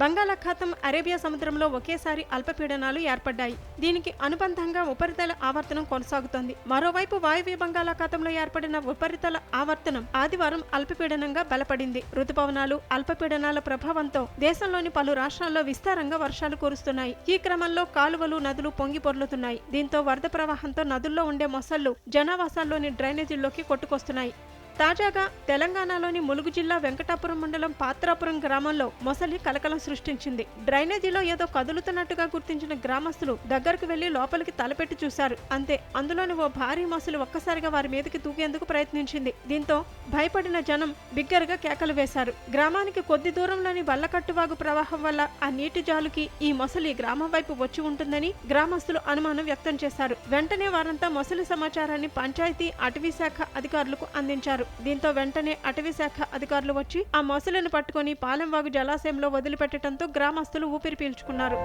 బంగాళాఖాతం అరేబియా సముద్రంలో ఒకేసారి అల్పపీడనాలు ఏర్పడ్డాయి. దీనికి అనుబంధంగా ఉపరితల ఆవర్తనం కొనసాగుతోంది. మరోవైపు వాయువ్య బంగాళాఖాతంలో ఏర్పడిన ఉపరితల ఆవర్తనం ఆదివారం అల్పపీడనంగా బలపడింది. రుతుపవనాలు అల్పపీడనాల ప్రభావంతో దేశంలోని పలు రాష్ట్రాల్లో విస్తారంగా వర్షాలు కురుస్తున్నాయి. ఈ క్రమంలో కాలువలు నదులు పొంగి పొర్లుతున్నాయి. దీంతో వరద ప్రవాహంతో నదుల్లో ఉండే మొసళ్ళు జనావాసాల్లోని డ్రైనేజీల్లోకి కొట్టుకొస్తున్నాయి. తాజాగా తెలంగాణలోని ములుగు జిల్లా వెంకటాపురం మండలం పాత్రాపురం గ్రామంలో మొసలి కలకలం సృష్టించింది. డ్రైనేజీలో ఏదో కదులుతున్నట్టుగా గుర్తించిన గ్రామస్తులు దగ్గరకు వెళ్ళి లోపలికి తలపెట్టి చూశారు. అంతే అందులోని ఓ భారీ మొసలి ఒక్కసారిగా వారి మీదకి దూకేందుకు ప్రయత్నించింది. దీంతో భయపడిన జనం బిగ్గరగా కేకలు వేశారు. గ్రామానికి కొద్ది దూరంలోని వల్లకట్టువాగు ప్రవాహం వల్ల ఆ నీటి జాలుకి ఈ మొసలి గ్రామం వైపు వచ్చి ఉంటుందని గ్రామస్తులు అనుమానం వ్యక్తం చేశారు. వెంటనే వారంతా మొసలి సమాచారాన్ని పంచాయతీ అటవీ శాఖ అధికారులకు అందించారు. దీంతో వెంటనే అటవీ శాఖ అధికారులు వచ్చి ఆ మొసలిని పట్టుకుని పాలెంవాగు జలాశయంలో వదిలిపెట్టడంతో గ్రామస్తులు ఊపిరి పీల్చుకున్నారు.